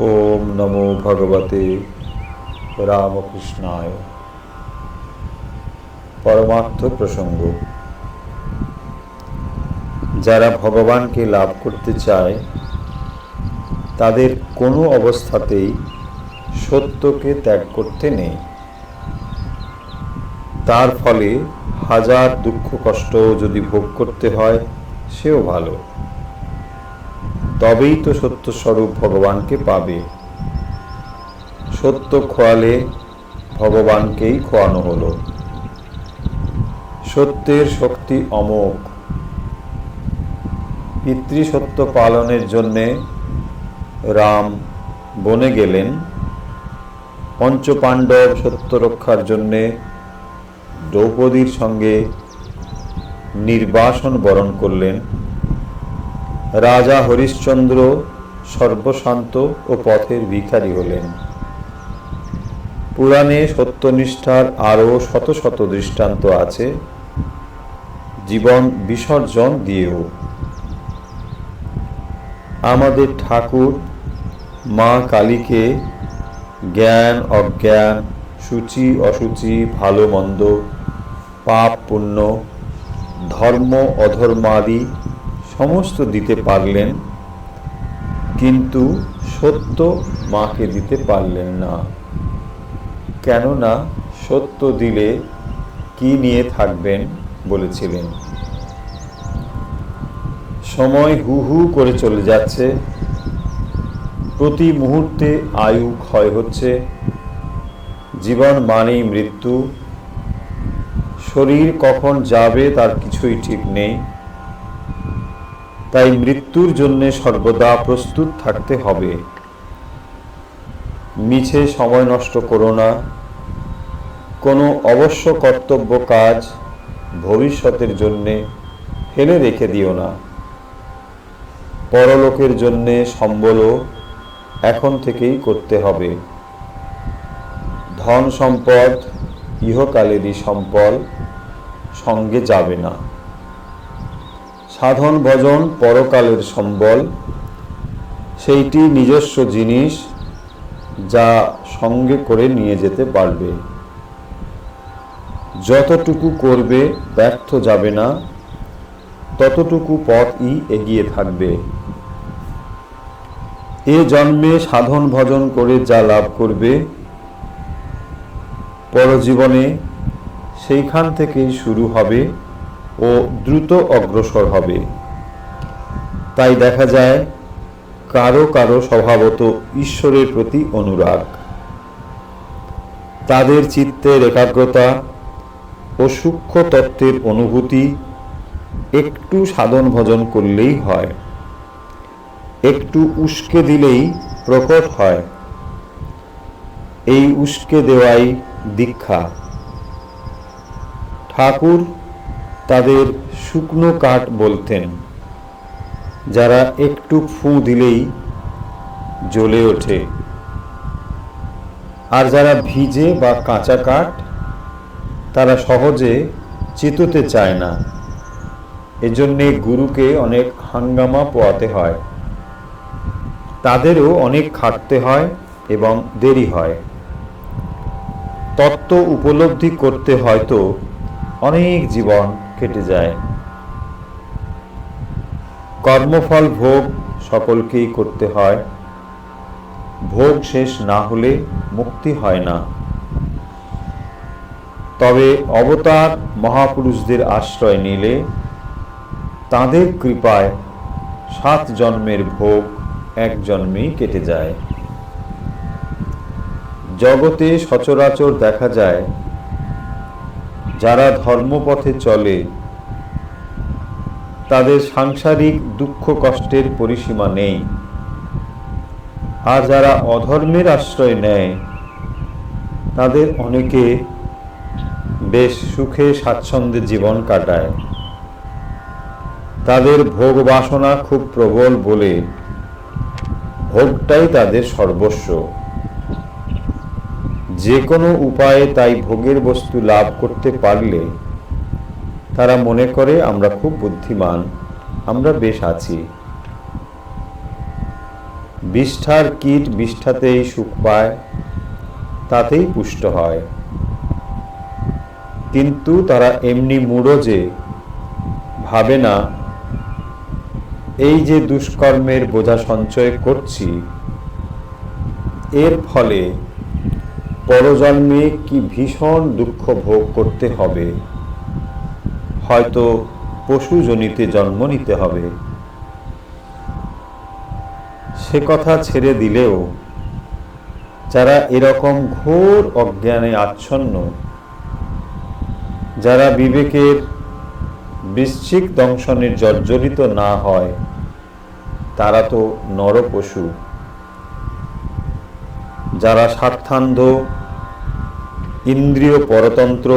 ওম নমো ভগবতে রামকৃষ্ণায়। পরমার্থ প্রসঙ্গ। যারা ভগবানকে লাভ করতে চায়, তাদের কোনো অবস্থাতেই সত্যকে ত্যাগ করতে নেই। তার ফলে হাজার দুঃখ কষ্ট যদি ভোগ করতে হয়, সেও ভালো। তবেই তো সত্যস্বরূপ ভগবানকে পাবে। সত্য খোয়ালে ভগবানকেই খোয়ানো হলো। সত্যের শক্তি অমোঘ। পিতৃসত্য পালনের জন্যে রাম বনে গেলেন। পঞ্চপাণ্ডব সত্য রক্ষার জন্যে দ্রৌপদীর সঙ্গে নির্বাসন বরণ করলেন। রাজা হরিশ্চন্দ্র সর্বশান্ত ও পথের ভিখারি হলেন। পুরাণে সত্যনিষ্ঠার আরও শত শত দৃষ্টান্ত আছে। জীবন বিসর্জন দিয়েও। আমাদের ঠাকুর মা কালীকে জ্ঞান, অজ্ঞান, সূচি, অসুচি, ভালো, মন্দ, পাপ, পুণ্য, ধর্ম অধর্মাদি সমস্ত দিতে পারলেন, কিন্তু সত্য মাকে দিতে পারলেন না। কেননা সত্য দিলে কি নিয়ে থাকবেন বলেছিলেন। সময় হু হু করে চলে যাচ্ছে, প্রতি মুহূর্তে আয়ু ক্ষয় হচ্ছে, জীবন মানেই মৃত্যু, শরীর কখন যাবে তার কিছুই ঠিক নেই। তাই মৃত্যুর জন্য সর্বদা প্রস্তুত থাকতে হবে। মিছে সময় নষ্ট করো না। কোনো অবশ্য কর্তব্য কাজ ভবিষ্যতের জন্যে ফেলে রেখে দিও না। পরলোকের জন্যে সম্বলও এখন থেকেই করতে হবে। ধন সম্পদ ইহকালেরই সম্পদ সঙ্গে যাবে না। সাধন ভজন পরকালের সম্বল। সেইটি নিজস্ব জিনিস যা সঙ্গে করে নিয়ে যেতে পারবে। যতটুকু করবে, ব্যর্থ যাবে না। ততটুকু পথই এগিয়ে থাকবে। এ জন্মে সাধন ভজন করে যা লাভ করবে, পরজীবনে সেইখান থেকেই শুরু হবে। ও দ্রুত অগ্রসর হবে। তাই দেখা যায়, কারও কারও স্বভাবত ঈশ্বরের প্রতি অনুরাগ। তাদের চিত্তের একাগ্রতা ও সূক্ষ্ম তত্ত্বের অনুভূতি একটু সাধন ভজন করলেই হয়। একটু উস্কে দিলেই প্রকট হয়। এই উস্কে দেওয়াই দীক্ষা। ঠাকুর তাদের শুকনো কাঠ বলতেন, যারা একটু ফু দিলেই জ্বলে ওঠে। আর যারা ভিজে বা কাঁচা কাঠ, তারা সহজে চেততে চায় না। এজন্যে গুরুকে অনেক হাঙ্গামা পোয়াতে হয়। তাদেরও অনেক খাটতে হয় এবং দেরি হয়। তত্ত্ব উপলব্ধি করতে হয়তো অনেক জীবন কেটে যায়। কর্মফল ভোগ সকলকেই করতে হয়। ভোগ শেষ না হলে মুক্তি হয় না। তবে অবতার মহাপুরুষদের আশ্রয় নিলে তাদের কৃপায় সাত জন্মের ভোগ এক জন্মেই কেটে যায়। জগতে সচরাচর দেখা যায় যারা ধর্মপথে চলে, তাদের সাংসারিক দুঃখ কষ্টের পরিসীমা নেই। আর যারা অধর্মের আশ্রয় নেয়, তাদের অনেকে বেশ সুখে স্বাচ্ছন্দ্যে জীবন কাটায়। তাদের ভোগ বাসনা খুব প্রবল বলে, ভোগটাই তাদের সর্বস্ব। যে কোনো উপায়ে তাই ভোগের বস্তু লাভ করতে পারলে তারা মনে করে, আমরা খুব বুদ্ধিমান, আমরা বেশ আছি। বিষ্ঠার কীট বিষ্ঠাতেই সুখ পায়, তাতেই পুষ্ট হয়। কিন্তু তারা এমনি মূঢ় যে, ভাবে না, এই যে দুষ্কর্মের বোঝা সঞ্চয় করছি, এর ফলে পরজন্মে কি ভীষণ দুঃখ ভোগ করতে হবে? হয়তো পশুজনিতে জন্ম নিতে হবে। সে কথা ছেড়ে দিলেও যারা এরকম ঘোর অজ্ঞানে আচ্ছন্ন, যারা বিবেকের বৃশ্চিক দংশনের জর্জরিত না হয়, তারা তো নরপশু। যারা স্বার্থান্ধ ইন্দ্রিয় পরতন্ত্র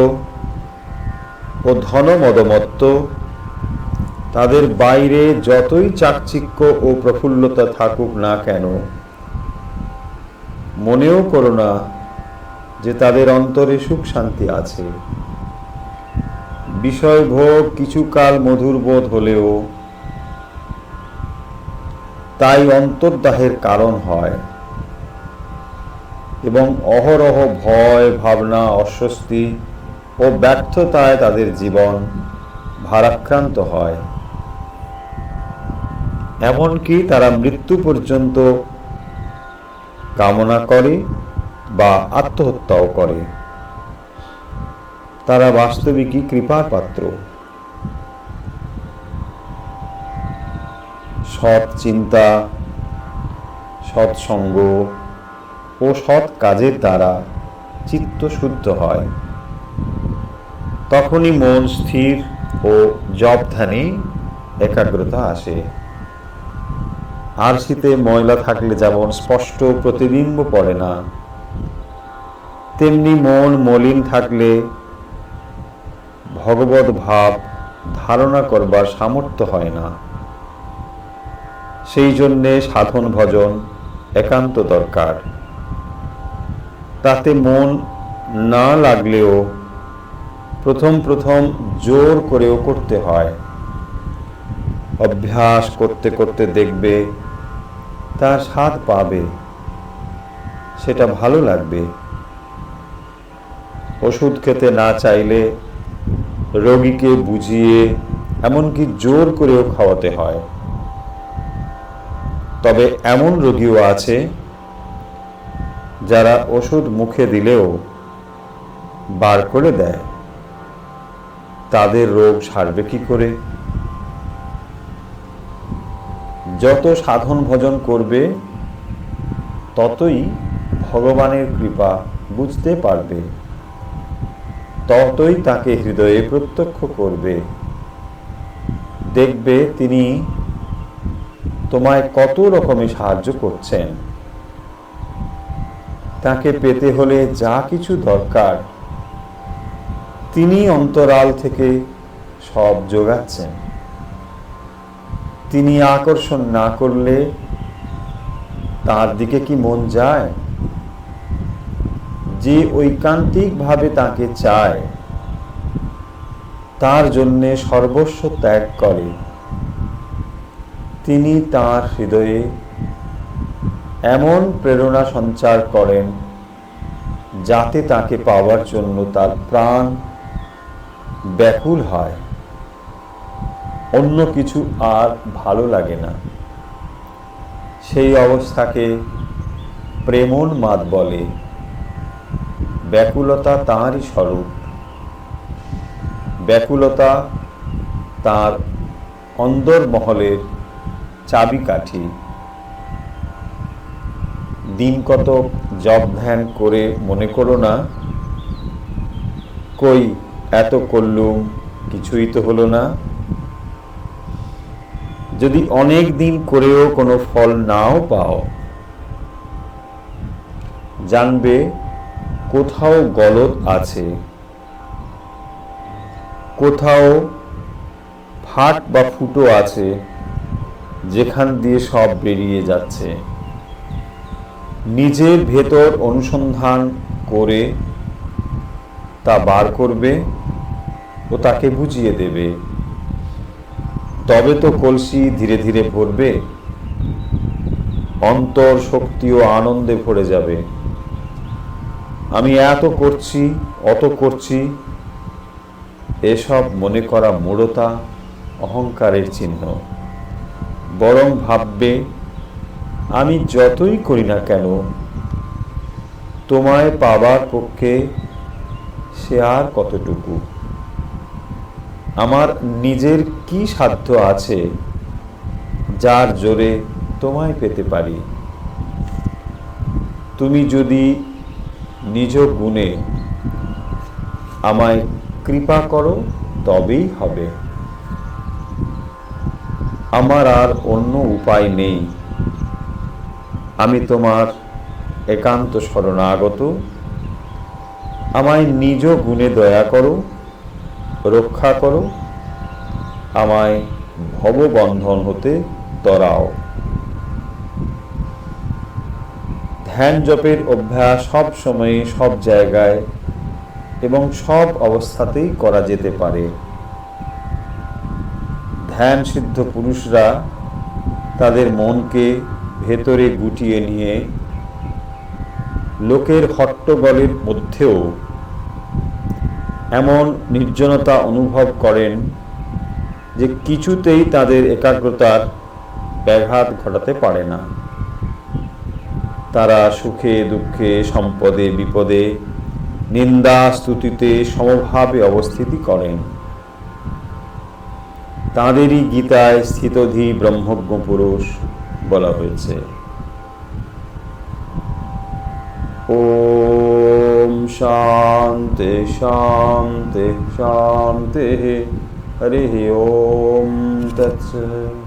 ও ধনমদমত্ত তাদের বাইরে যতই চাকচিক্য ও প্রফুল্লতা থাকুক না কেন, মনেও করো না যে তাদের অন্তরে সুখ শান্তি আছে। বিষয় ভোগ কিছুকাল মধুর বোধ হলেও তাই অন্তর্দাহের কারণ হয়। এবং অহরহ ভয়, ভাবনা, অস্বস্তি ও ব্যর্থতায় তাদের জীবন ভারাক্রান্ত হয়। এমনকি তারা মৃত্যু পর্যন্ত কামনা করে বা আত্মহত্যাও করে। তারা বাস্তবিকই কৃপার পাত্র সৎ চিন্তা, সৎসঙ্গ ও সৎ কাজের দ্বারা চিত্ত শুদ্ধ হয়। তখনই মন স্থির ও জব ধ্যানে একাগ্রতা আসে। আর শীতে ময়লা থাকলে যেমন স্পষ্ট প্রতিবিম্ব পড়ে না, তেমনি মন মলিন থাকলে ভগবত ভাব ধারণা করবার সামর্থ্য হয় না। সেই জন্যে সাধন ভজন একান্ত দরকার। তাতে মন না লাগলেও প্রথম প্রথম জোর করেও করতে হয়। অভ্যাস করতে করতে দেখবে তার স্বাদ পাবে, সেটা ভালো লাগবে। ওষুধ খেতে না চাইলে রোগীকে বুঝিয়ে এমনকি জোর করেও খাওয়াতে হয়। তবে এমন রোগীও আছে যারা ওষুধ মুখে দিলেও বার করে দেয়, তাদের রোগ সারবে কি করে? যত সাধন ভজন করবে, ততই ভগবানের কৃপা বুঝতে পারবে। ততই তাকে হৃদয়ে প্রত্যক্ষ করবে। দেখবে তিনি তোমায় কত রকমে সাহায্য করছেন। তাকে পেতে হলে যা কিছু দরকার তিনি অন্তরাল থেকে সব যোগাচ্ছেন তিনি আকর্ষণ না করলে তার দিকে কি মন যায়? যে ঐকান্তিকভাবে তাকে চায়, তার জন্যে সর্বস্ব ত্যাগ করে। তিনি তার হৃদয়ে এমন প্রেরণা সঞ্চার করেন যাতে তাকে পাওয়ার জন্য তার প্রাণ ব্যাকুল হয়। অন্য কিছু আর ভালো লাগে না। সেই অবস্থাকে প্রেমন মাত বলে। ব্যাকুলতা তাঁরই স্বরূপ। ব্যাকুলতা তার অন্দরমহলের চাবিকাঠি। দিন কত জব ধ্যান করে মনে করো না, কই এত করলুম, কিছুই তো হলো না। যদি অনেক দিন করেও কোনো ফল নাও পাও, জানবে কোথাও গলত আছে, কোথাও ফাট বা ফুটো আছে, যেখান দিয়ে সব বেরিয়ে যাচ্ছে। নিজের ভেতর অনুসন্ধান করে তা বার করবে ও তাকে বুঝিয়ে দেবে। তবে তো কলসি ধীরে ধীরে ভরবে, অন্তর শক্তি ও আনন্দে ভরে যাবে। আমি এত করছি, অত করছি, এসব মনে করা মূঢ়তা, অহংকারের চিহ্ন। বরং ভাববে আমি যতই করি না কেন, তোমায় পাবার পক্ষে সে আর কতটুকু? আমার নিজের কি সাধ্য আছে যার জোরে তোমায় পেতে পারি? তুমি যদি নিজ গুণে আমায় কৃপা করো, তবেই হবে। আমার আর অন্য উপায় নেই। আমি তোমার একান্ত শরণাগত। আমায় নিজ গুণে দয়া করো, রক্ষা করো, আমায় ভববন্ধন হতে তরাও। ধ্যান জপের অভ্যাস সব সময়ে সব জায়গায় এবং সব অবস্থাতেই করা যেতে পারে। ধ্যান সিদ্ধ পুরুষরা তাদের মনকে ভেতরে গুটিয়ে নিয়ে লোকের হট্টগলের মধ্যেও এমন নির্জনতা অনুভব করেন যে কিছুতেই তাদের একাগ্রতার ব্যাঘাত ঘটাতে পারে না। তারা সুখে, দুঃখে, সম্পদে, বিপদে, নিন্দা স্তুতিতে সমভাবে অবস্থিতি করেন। তাঁদেরই গীতায় স্থিতধি ব্রহ্মজ্ঞ পুরুষ বলা হয়েছে ওম শান্তি শান্তি শান্তি হরি ওম তৎসৎ